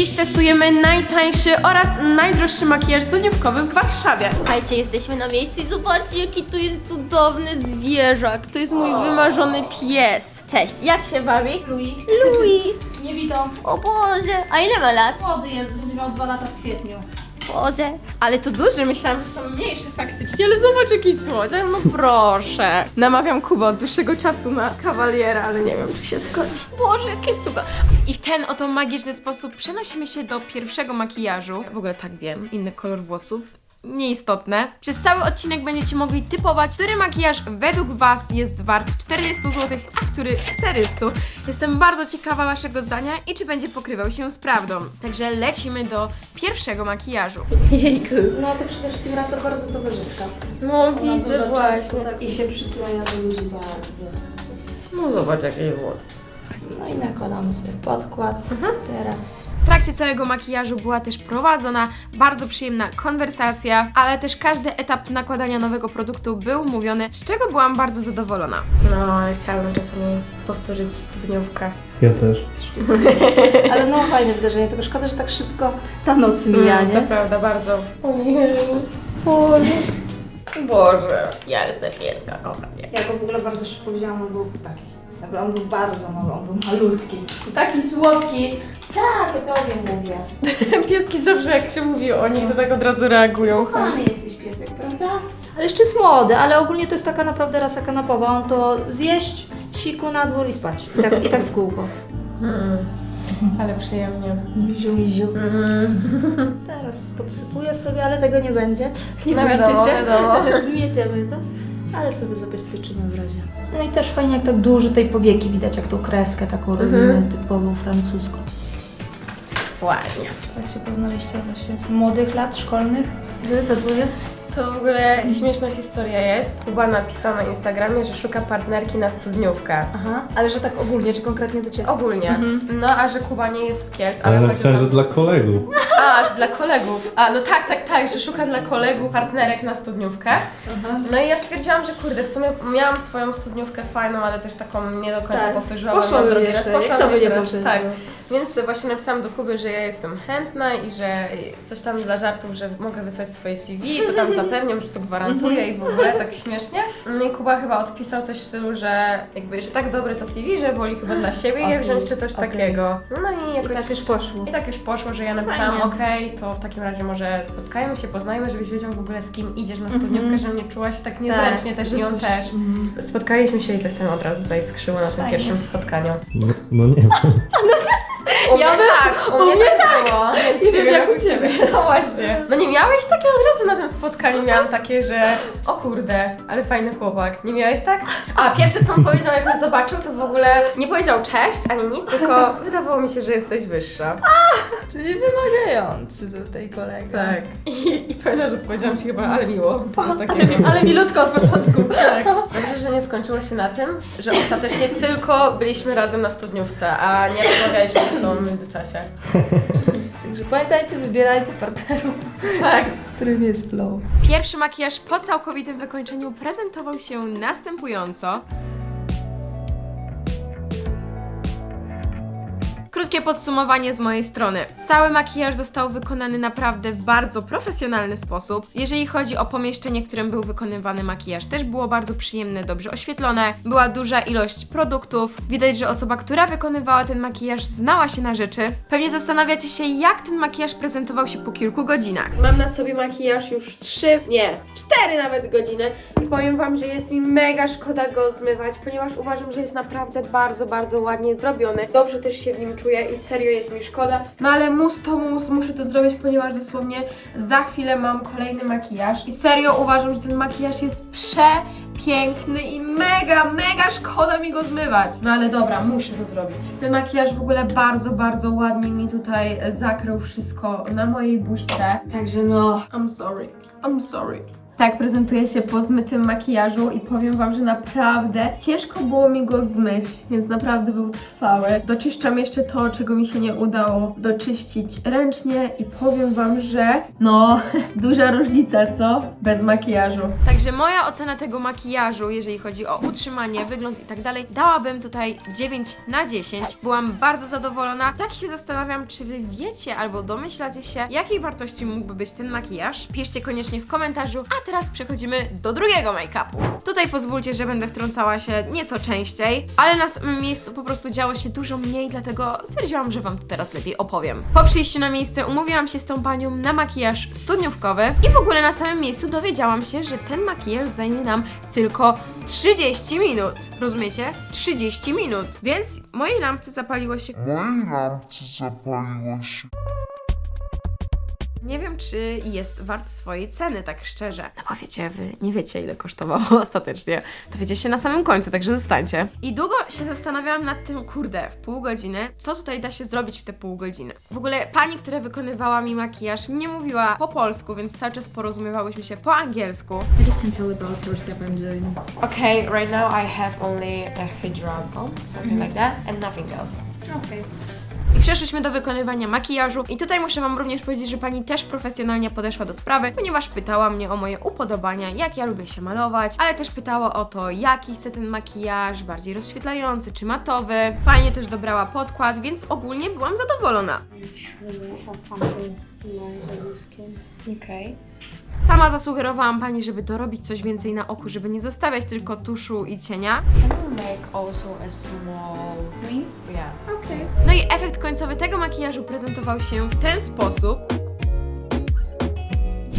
Dziś testujemy najtańszy oraz najdroższy makijaż studniówkowy w Warszawie. Słuchajcie, jesteśmy na miejscu i zobaczcie, jaki tu jest cudowny zwierzak. To jest mój wymarzony pies. Cześć, jak się bawi? Louis. Louis. Nie widzą. O Boże, a ile ma lat? Młody jest, będzie miał dwa lata w kwietniu. Ale to duży, myślałam, że są mniejsze faktycznie, ale zobacz jaki słodziak, no proszę. Namawiam Kubę od dłuższego czasu na kawaliera, ale nie wiem, czy się zgodzi. Boże, jakie cuda. I w ten oto magiczny sposób przenosimy się do pierwszego makijażu. W ogóle tak wiem, inny kolor włosów. Nieistotne. Przez cały odcinek będziecie mogli typować, który makijaż według Was jest wart 40 zł, a który 400. Jestem bardzo ciekawa Waszego zdania i czy będzie pokrywał się z prawdą. Także lecimy do pierwszego makijażu. Jejku. No to przede wszystkim rasa bardzo towarzyska. No Ona widzę dużo właśnie. czasu tak I się przykleja do ludzi bardzo. No zobacz jakie włosy. No i nakładamy sobie podkład. Mhm. Teraz W trakcie całego makijażu była też prowadzona bardzo przyjemna konwersacja, ale też każdy etap nakładania nowego produktu był mówiony, z czego byłam bardzo zadowolona. No, ale chciałabym czasami powtórzyć studniówkę. Ja też. Ale no fajne wydarzenie, tylko szkoda, że tak szybko ta noc mija, Mm, nie? to prawda, bardzo. Ojej. Boże. Boże. Ja chcę pieska, kochanie. Ja go w ogóle bardzo szybko wzięłam, on był taki. Jakby on był bardzo mały, on był malutki. Taki słodki. Tak, o tobie mówię. Pieski zawsze jak się mówi o nich, to tak od razu reagują. Kochany jesteś piesek, prawda? Ale jeszcze jest młody, ale ogólnie to jest taka naprawdę rasa kanapowa. On to zjeść, siku na dwór i spać. I tak, i tak w kółko. Ale przyjemnie. Miziu, miziu. Teraz podsypuję sobie, ale tego nie będzie. Nie No wiadomo, się. wiadomo. Zmieciemy to. Ale sobie zabezpieczymy w razie. No i też fajnie jak tak dużo tej powieki widać, jak tą kreskę taką robimy typową francuską. Ładnie. Tak się poznaliście właśnie z młodych lat szkolnych? Wy we dwoje? To w ogóle śmieszna historia jest. Kuba napisał na Instagramie, że szuka partnerki na studniówkę. Aha, ale że tak ogólnie, czy konkretnie do Ciebie? Ogólnie. No, a że Kuba nie jest z Kielc, Ale ale chodzi napisałem, że dla kolegów. A, aż dla kolegów. A, no tak, tak, tak, że szuka dla kolegów partnerek na studniówkę. No i ja stwierdziłam, że kurde, w sumie miałam swoją studniówkę fajną, ale też taką nie do końca Tak. powtórzyłam ją Poszłabym drugi jeszcze, raz. to Poszłam by jeszcze nie raz, poszedł. tak. Więc właśnie napisałam do Kuby, że ja jestem chętna i że coś tam dla żartów, że mogę wysłać swoje CV, co tam zapewniam, że co gwarantuję i w ogóle tak śmiesznie. No i Kuba chyba odpisał coś w stylu, że jakby, że tak dobre to CV, że woli chyba dla siebie je Okej, wziąć czy coś okej. takiego. No i I jakoś... tak już poszło. I tak już poszło, że ja napisałam, Fajnie. Okej, to w takim razie może spotkajmy się, poznajmy, żebyś wiedział w ogóle z kim idziesz na studniówkę, żebym nie czuła się tak niezręcznie też i on coś- też. Mhm. Spotkaliśmy się i coś tam od razu zaiskrzyło na tym Fajnie. pierwszym spotkaniu. No, no nie wiem. U mnie Ja bym- tak, u mnie tak było, więc nie wiem jak u Ciebie. No właśnie. No nie miałeś takie od razu na tym spotkaniu, miałam takie, że o kurde, ale fajny chłopak. Nie miałeś tak? A pierwsze co on powiedział jak mnie zobaczył, to w ogóle nie powiedział cześć ani nic, tylko wydawało mi się, że jesteś wyższa. Czyli wymagający tutaj kolega. Tak. I, i pamiętam, że powiedziałam Ci chyba, ale miło. To coś takiego. Ale milutko od początku. Tak. Dobrze, że nie skończyło się na tym, że ostatecznie tylko byliśmy razem na studniówce, a nie rozmawialiśmy ze sobą w międzyczasie. Także pamiętajcie, wybierajcie partnerów, Tak. z którym jest flow. Pierwszy makijaż po całkowitym wykończeniu prezentował się następująco. Krótkie podsumowanie z mojej strony. Cały makijaż został wykonany naprawdę w bardzo profesjonalny sposób. Jeżeli chodzi o pomieszczenie, w którym był wykonywany makijaż, też było bardzo przyjemne, dobrze oświetlone. Była duża ilość produktów. Widać, że osoba, która wykonywała ten makijaż, znała się na rzeczy. Pewnie zastanawiacie się, jak ten makijaż prezentował się po kilku godzinach. Mam na sobie makijaż już 3, nie, 4 nawet godziny i powiem Wam, że jest mi mega szkoda go zmywać, ponieważ uważam, że jest naprawdę bardzo, bardzo ładnie zrobiony. Dobrze też się w nim czuję i serio jest mi szkoda. No ale mus to mus, muszę to zrobić, ponieważ dosłownie za chwilę mam kolejny makijaż i serio uważam, że ten makijaż jest przepiękny i mega, mega szkoda mi go zmywać. No ale dobra, muszę to zrobić. Ten makijaż w ogóle bardzo, bardzo ładnie mi tutaj zakrył wszystko na mojej buźce. Także no, I'm sorry. I'm sorry. Tak prezentuje się po zmytym makijażu i powiem wam, że naprawdę ciężko było mi go zmyć, więc naprawdę był trwały. Doczyszczam jeszcze to, czego mi się nie udało doczyścić ręcznie i powiem wam, że no, duża różnica, co? Bez makijażu. Także moja ocena tego makijażu, jeżeli chodzi o utrzymanie, wygląd i tak dalej, dałabym tutaj 9 na 10. Byłam bardzo zadowolona. Tak się zastanawiam, czy wy wiecie albo domyślacie się, jakiej wartości mógłby być ten makijaż. Piszcie koniecznie w komentarzu. A teraz przechodzimy do drugiego make-upu. Tutaj pozwólcie, że będę wtrącała się nieco częściej, ale na samym miejscu po prostu działo się dużo mniej, dlatego stwierdziłam, że wam to teraz lepiej opowiem. Po przyjściu na miejsce umówiłam się z tą panią na makijaż studniówkowy i w ogóle na samym miejscu dowiedziałam się, że ten makijaż zajmie nam tylko 30 minut. Rozumiecie? 30 minut. Więc mojej lampce zapaliło się mojej lampce zapaliło się. Nie wiem, czy jest wart swojej ceny, tak szczerze. No bo wiecie, wy nie wiecie, ile kosztowało ostatecznie. Dowiecie się na samym końcu, także zostańcie. I długo się zastanawiałam nad tym, kurde, w pół godziny, co tutaj da się zrobić w te pół godziny. W ogóle pani, która wykonywała mi makijaż, nie mówiła po polsku, więc cały czas porozumiewałyśmy się po angielsku. I just can tell about your step I'm doing. Okay, right now I have only a hijab, something like that, and nothing else. Okay. I przeszliśmy do wykonywania makijażu. I tutaj muszę Wam również powiedzieć, że pani też profesjonalnie podeszła do sprawy, ponieważ pytała mnie o moje upodobania, jak ja lubię się malować, ale też pytała o to, jaki chcę ten makijaż, bardziej rozświetlający czy matowy. Fajnie też dobrała podkład, więc ogólnie byłam zadowolona. Okay. Sama zasugerowałam pani, żeby dorobić coś więcej na oku, żeby nie zostawiać tylko tuszu i cienia. Can you make also a small wing? Yeah. Okay. No i efekt końcowy tego makijażu prezentował się w ten sposób.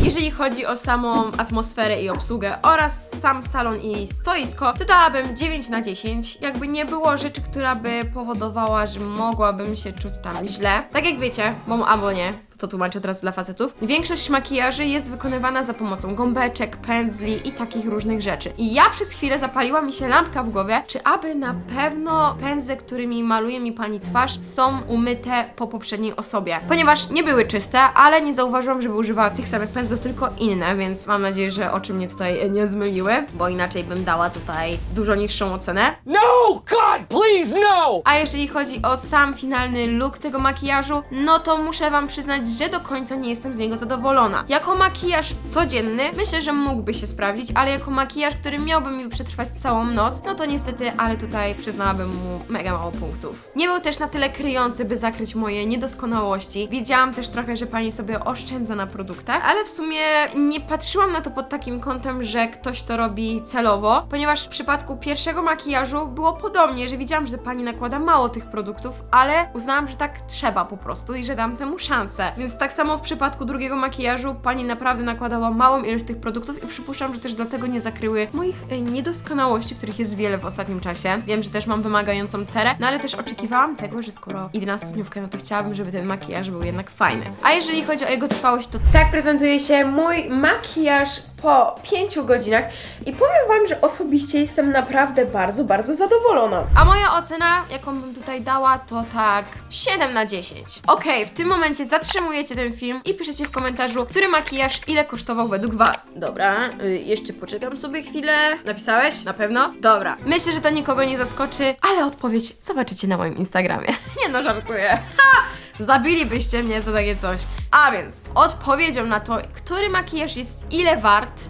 Jeżeli chodzi o samą atmosferę i obsługę oraz sam salon i stoisko, to dałabym 9 na 10. Jakby nie było rzeczy, która by powodowała, że mogłabym się czuć tam źle. Tak jak wiecie, bo albo nie, to tłumaczę teraz dla facetów. Większość makijaży jest wykonywana za pomocą gąbeczek, pędzli i takich różnych rzeczy. I ja przez chwilę zapaliła mi się lampka w głowie, czy aby na pewno pędzle, którymi maluje mi pani twarz, są umyte po poprzedniej osobie. Ponieważ nie były czyste, ale nie zauważyłam, żeby używała tych samych pędzlów, tylko inne, więc mam nadzieję, że oczy mnie tutaj nie zmyliły, bo inaczej bym dała tutaj dużo niższą ocenę. No! God, please, no! A jeżeli chodzi o sam finalny look tego makijażu, no to muszę Wam przyznać, że do końca nie jestem z niego zadowolona. Jako makijaż codzienny myślę, że mógłby się sprawdzić, ale jako makijaż, który miałby mi przetrwać całą noc, no to niestety, ale tutaj przyznałabym mu mega mało punktów. Nie był też na tyle kryjący, by zakryć moje niedoskonałości. Wiedziałam też trochę, że pani sobie oszczędza na produktach, ale w sumie nie patrzyłam na to pod takim kątem, że ktoś to robi celowo, ponieważ w przypadku pierwszego makijażu było podobnie, że widziałam, że pani nakłada mało tych produktów, ale uznałam, że tak trzeba po prostu i że dam temu szansę. Więc tak samo w przypadku drugiego makijażu pani naprawdę nakładała małą ilość tych produktów i przypuszczam, że też dlatego nie zakryły moich e, niedoskonałości, których jest wiele w ostatnim czasie. Wiem, że też mam wymagającą cerę, no ale też oczekiwałam tego, że skoro idę na studniówkę, no to chciałabym, żeby ten makijaż był jednak fajny. A jeżeli chodzi o jego trwałość, to tak prezentuje się mój makijaż po 5 godzinach i powiem Wam, że osobiście jestem naprawdę bardzo, bardzo zadowolona. A moja ocena, jaką bym tutaj dała, to tak 7 na 10. Okej, w tym momencie zatrzymujecie ten film i piszecie w komentarzu, który makijaż ile kosztował według Was. Dobra, y, jeszcze poczekam sobie chwilę. Napisałeś? Na pewno? Dobra. Myślę, że to nikogo nie zaskoczy, ale odpowiedź zobaczycie na moim Instagramie. nie no, żartuję. Ha! Zabilibyście mnie za takie coś. A więc odpowiedzią na to, który makijaż jest ile wart.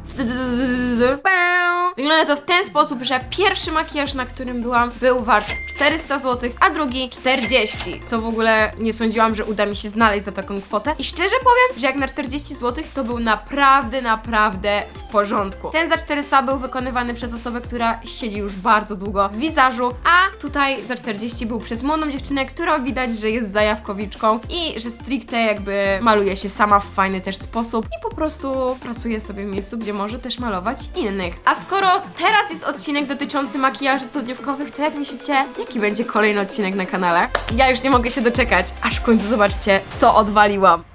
Wygląda to w ten sposób, że pierwszy makijaż, na którym byłam, był wart 400 zł, a drugi 40. Co w ogóle nie sądziłam, że uda mi się znaleźć za taką kwotę. I szczerze powiem, że jak na 40 zł, to był naprawdę, naprawdę w porządku. Ten za 400 był wykonywany przez osobę, która siedzi już bardzo długo w wizażu, a tutaj za 40 był przez młodą dziewczynę, która widać, że jest zajawkowiczką i że stricte jakby maluje się sama w fajny też sposób i po prostu pracuje sobie w miejscu, gdzie może też malować innych. A skoro teraz jest odcinek dotyczący makijaży studniówkowych, to jak myślicie, jaki będzie kolejny odcinek na kanale? Ja już nie mogę się doczekać, aż w końcu zobaczycie, co odwaliłam.